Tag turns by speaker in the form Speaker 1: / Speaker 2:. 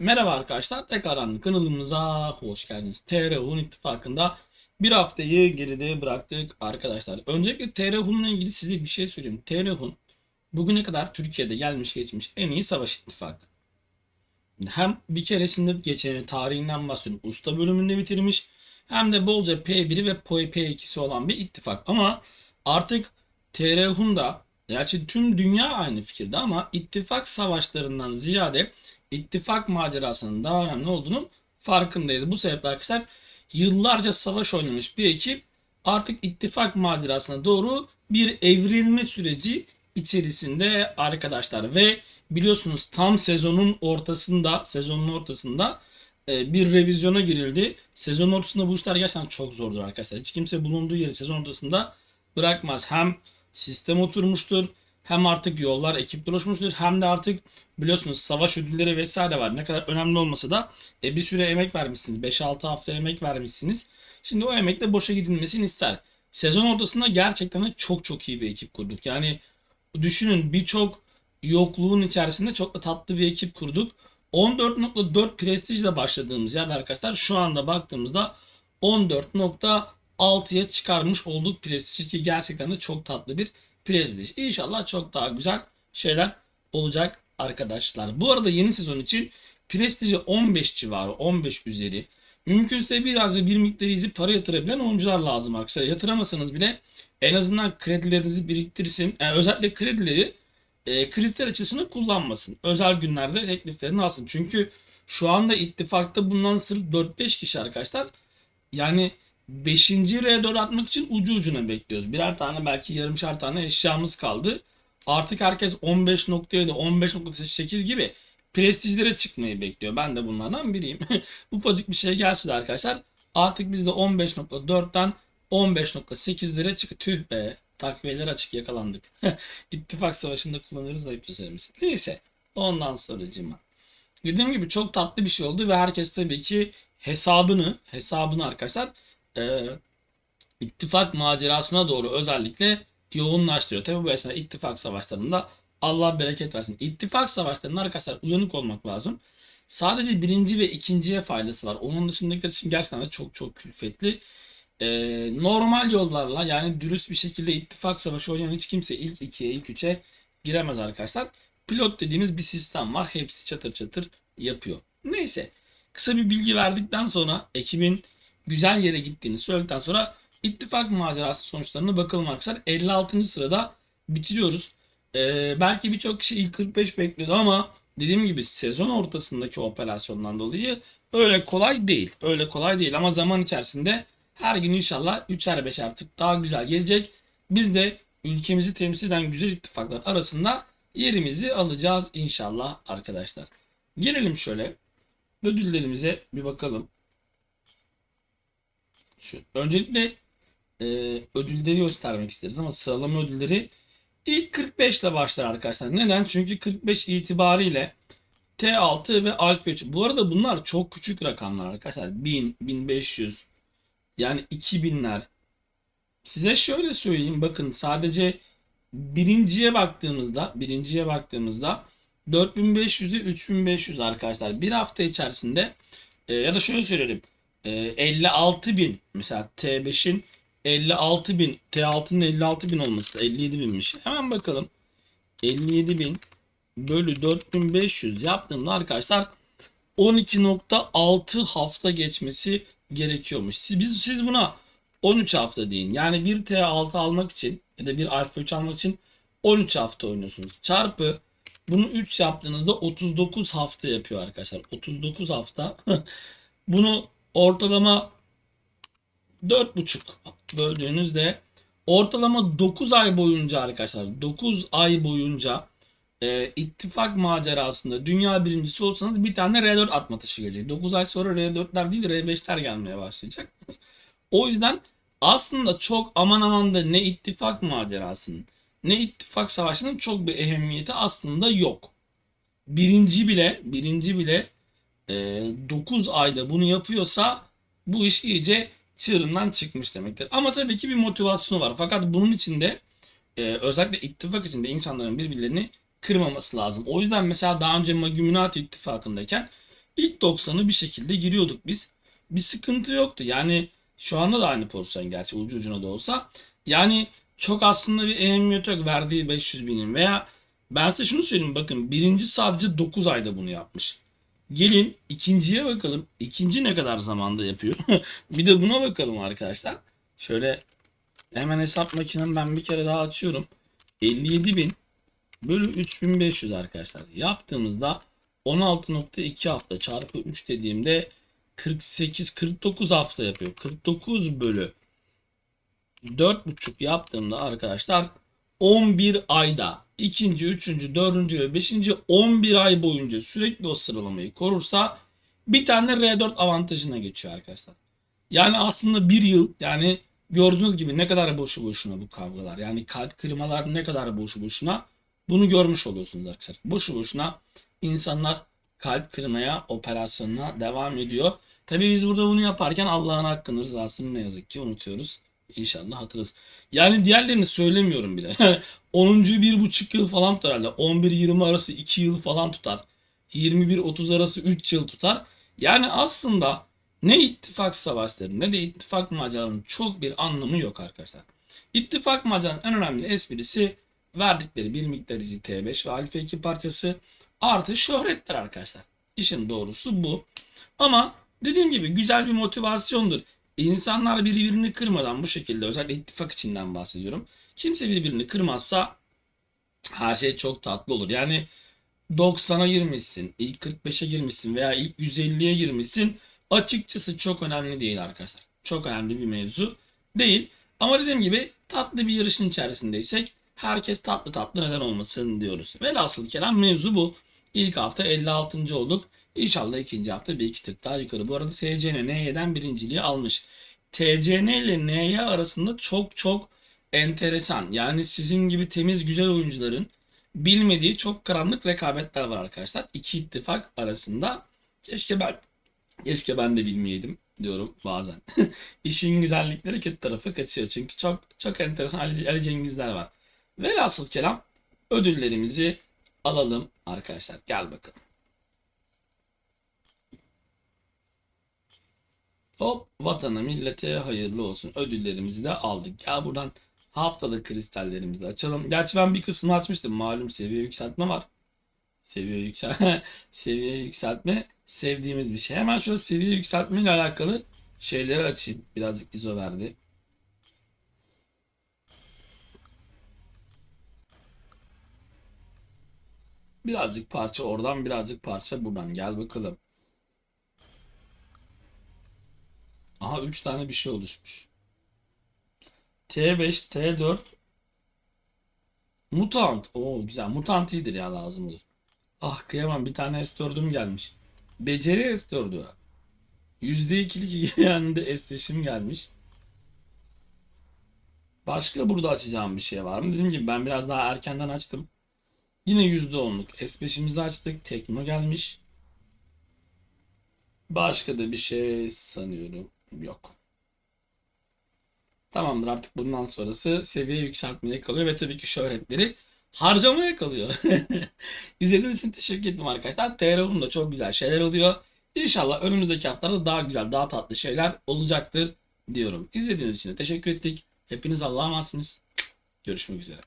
Speaker 1: Merhaba arkadaşlar, tekrardan kanalımıza hoş geldiniz. TR-Hun ittifakında bir haftayı geride bıraktık arkadaşlar. Öncelikle TR-Hun'la ilgili size bir şey söyleyeyim. TR-Hun bugüne kadar Türkiye'de gelmiş geçmiş en iyi savaş ittifakı. Hem bir keresinde geçen tarihinden bahsediyorum. Usta bölümünde bitirmiş. Hem de bolca P1'i ve P2'si olan bir ittifak. Ama artık TR-Hun da gerçi tüm dünya aynı fikirde ama ittifak savaşlarından ziyade ittifak macerasının daha önemli olduğunu farkındayız. Bu sebeple arkadaşlar yıllarca savaş oynamış bir ekip artık ittifak macerasına doğru bir evrilme süreci içerisinde arkadaşlar ve biliyorsunuz tam sezonun ortasında sezonun ortasında e, bir revizyona girildi. Sezon ortasında bu işler gerçekten çok zordur arkadaşlar. Hiç kimse bulunduğu yeri sezon ortasında bırakmaz. Hem sistem oturmuştur hem artık yollar ekipler oluşmuştur hem de artık biliyorsunuz savaş ödülleri vesaire var. Ne kadar önemli olmasa da e, bir süre emek vermişsiniz. 5-6 hafta emek vermişsiniz. Şimdi o emekle boşa gidilmesini ister. Sezon ortasında gerçekten de çok çok iyi bir ekip kurduk. Yani düşünün birçok yokluğun içerisinde çok da tatlı bir ekip kurduk. 14.4 prestijle başladığımız yerde arkadaşlar şu anda baktığımızda 14.6'ya çıkarmış olduk prestij ki gerçekten de çok tatlı bir prestij. İnşallah çok daha güzel şeyler olacak arkadaşlar. Bu arada yeni sezon için prestiji 15 civarı 15 üzeri mümkünse biraz da bir miktar izi para yatırabilen oyuncular lazım arkadaşlar. Yatıramasanız bile en azından kredilerinizi biriktirsin. Yani özellikle kredileri e, krizler açısını kullanmasın. Özel günlerde tekliflerini alsın. Çünkü şu anda ittifakta bulunan sırf 4-5 kişi arkadaşlar. Yani 5. R4 atmak için ucu ucuna bekliyoruz. Birer tane belki yarımşar tane eşyamız kaldı. Artık herkes 15.7, 15.8 gibi prestijlere çıkmayı bekliyor. Ben de bunlardan biriyim. Ufacık bir şey gelse de arkadaşlar artık biz de 15.4'ten 15.8'lere çık. Tüh be. Takviyeler açık yakalandık. İttifak savaşında kullanıyoruz ayıp söylemesi. Neyse. Ondan sonracıma. Dediğim gibi çok tatlı bir şey oldu ve herkes tabii ki hesabını hesabını arkadaşlar e, ittifak macerasına doğru özellikle yoğunlaştırıyor. Tabii bu esnada ittifak savaşlarında Allah bereket versin. İttifak savaşlarında arkadaşlar uyanık olmak lazım. Sadece birinci ve ikinciye faydası var. Onun dışındakiler için gerçekten de çok çok külfetli. Ee, normal yollarla yani dürüst bir şekilde ittifak savaşı oynayan hiç kimse ilk ikiye, ilk üçe giremez arkadaşlar. Pilot dediğimiz bir sistem var. Hepsi çatır çatır yapıyor. Neyse. Kısa bir bilgi verdikten sonra ekibin güzel yere gittiğini söyledikten sonra ittifak macerası sonuçlarına bakalım arkadaşlar. 56. sırada bitiriyoruz. Ee, belki birçok kişi ilk 45 bekliyordu ama dediğim gibi sezon ortasındaki operasyondan dolayı öyle kolay değil. Öyle kolay değil ama zaman içerisinde her gün inşallah 3'er 5'er tık daha güzel gelecek. Biz de ülkemizi temsil eden güzel ittifaklar arasında yerimizi alacağız inşallah arkadaşlar. Gelelim şöyle ödüllerimize bir bakalım. Şu, öncelikle e, ödülleri göstermek isteriz ama sıralama ödülleri ilk 45 ile başlar arkadaşlar. Neden? Çünkü 45 itibariyle T6 ve Alfa 3. Bu arada bunlar çok küçük rakamlar arkadaşlar. 1000, 1500 yani 2000'ler. Size şöyle söyleyeyim bakın sadece birinciye baktığımızda birinciye baktığımızda 4500'e 3500 arkadaşlar. Bir hafta içerisinde e, ya da şöyle söyleyelim. E, 56.000 mesela T5'in 56.000 T6'nın 56.000 olması da 57.000'miş. Hemen bakalım. 57.000 bölü 4500 yaptığımda arkadaşlar 12.6 hafta geçmesi gerekiyormuş. Siz, biz, siz buna 13 hafta deyin. Yani bir T6 almak için ya da bir Alfa 3 almak için 13 hafta oynuyorsunuz. Çarpı bunu 3 yaptığınızda 39 hafta yapıyor arkadaşlar. 39 hafta. Bunu ortalama 4,5 böldüğünüzde ortalama 9 ay boyunca arkadaşlar 9 ay boyunca e, ittifak macerasında dünya birincisi olsanız bir tane R4 atma taşı gelecek. 9 ay sonra R4'ler değil R5'ler gelmeye başlayacak. o yüzden aslında çok aman aman da ne ittifak macerasının ne ittifak savaşının çok bir ehemmiyeti aslında yok. Birinci bile birinci bile 9 ayda bunu yapıyorsa bu iş iyice çığırından çıkmış demektir. Ama tabii ki bir motivasyonu var. Fakat bunun içinde e, özellikle ittifak içinde insanların birbirlerini kırmaması lazım. O yüzden mesela daha önce Magüminati ittifakındayken ilk 90'ı bir şekilde giriyorduk biz. Bir sıkıntı yoktu. Yani şu anda da aynı pozisyon gerçi ucu ucuna da olsa. Yani çok aslında bir ehemmiyet yok verdiği 500 binin veya ben size şunu söyleyeyim bakın birinci sadece 9 ayda bunu yapmış. Gelin ikinciye bakalım. İkinci ne kadar zamanda yapıyor? bir de buna bakalım arkadaşlar. Şöyle hemen hesap makinemi ben bir kere daha açıyorum. 57.000 bölü 3500 arkadaşlar. Yaptığımızda 16.2 hafta çarpı 3 dediğimde 48 49 hafta yapıyor. 49 bölü 4.5 yaptığımda arkadaşlar 11 ayda ikinci, üçüncü, dördüncü ve beşinci 11 ay boyunca sürekli o sıralamayı korursa bir tane R4 avantajına geçiyor arkadaşlar. Yani aslında bir yıl yani gördüğünüz gibi ne kadar boşu boşuna bu kavgalar. Yani kalp kırmalar ne kadar boşu boşuna bunu görmüş oluyorsunuz arkadaşlar. Boşu boşuna insanlar kalp kırmaya, operasyonuna devam ediyor. Tabii biz burada bunu yaparken Allah'ın hakkını rızasını ne yazık ki unutuyoruz. İnşallah hatırız. Yani diğerlerini söylemiyorum bile. 10. bir buçuk yıl falan tutar herhalde. 11-20 arası 2 yıl falan tutar. 21-30 arası 3 yıl tutar. Yani aslında ne ittifak savaşları ne de ittifak maceralarının çok bir anlamı yok arkadaşlar. İttifak maceralarının en önemli esprisi verdikleri bir miktar izi T5 ve Alfa 2 parçası artı şöhretler arkadaşlar. İşin doğrusu bu. Ama dediğim gibi güzel bir motivasyondur. İnsanlar birbirini kırmadan bu şekilde özellikle ittifak içinden bahsediyorum. Kimse birbirini kırmazsa her şey çok tatlı olur. Yani 90'a girmişsin, ilk 45'e girmişsin veya ilk 150'ye girmişsin. Açıkçası çok önemli değil arkadaşlar. Çok önemli bir mevzu değil. Ama dediğim gibi tatlı bir yarışın içerisindeysek herkes tatlı tatlı neden olmasın diyoruz. Velhasıl kelam mevzu bu. İlk hafta 56. olduk. İnşallah ikinci hafta bir iki tık daha yukarı. Bu arada TCN N'den birinciliği almış. TCN ile N'ye arasında çok çok enteresan. Yani sizin gibi temiz güzel oyuncuların bilmediği çok karanlık rekabetler var arkadaşlar. İki ittifak arasında. Keşke ben keşke ben de bilmeyeydim diyorum bazen. İşin güzellikleri kötü tarafı kaçıyor. Çünkü çok çok enteresan Ali, Ali Cengizler var. Velhasıl kelam ödüllerimizi alalım arkadaşlar. Gel bakalım. Hop vatana millete hayırlı olsun. Ödüllerimizi de aldık. Ya buradan haftalık kristallerimizi açalım. Gerçi ben bir kısmını açmıştım. Malum seviye yükseltme var. Seviye yüksel seviye yükseltme sevdiğimiz bir şey. Hemen şöyle seviye yükseltme ile alakalı şeyleri açayım. Birazcık izo verdi. Birazcık parça oradan birazcık parça buradan. Gel bakalım. Aha 3 tane bir şey oluşmuş. T5, T4 Mutant. Oo güzel. Mutant iyidir ya lazım olur. Ah kıyamam bir tane S4'üm gelmiş. Beceri S4'ü. %2'lik yanında S5'im gelmiş. Başka burada açacağım bir şey var mı? Dediğim gibi ben biraz daha erkenden açtım. Yine %10'luk S5'imizi açtık. Tekno gelmiş. Başka da bir şey sanıyorum. Yok. Tamamdır artık bundan sonrası seviye yükseltmeye kalıyor ve tabii ki şöhretleri harcamaya kalıyor. İzlediğiniz için teşekkür ederim arkadaşlar. TRO'nun çok güzel şeyler oluyor. İnşallah önümüzdeki haftalarda daha güzel, daha tatlı şeyler olacaktır diyorum. İzlediğiniz için teşekkür ettik. Hepiniz Allah'a emanetsiniz. Görüşmek üzere.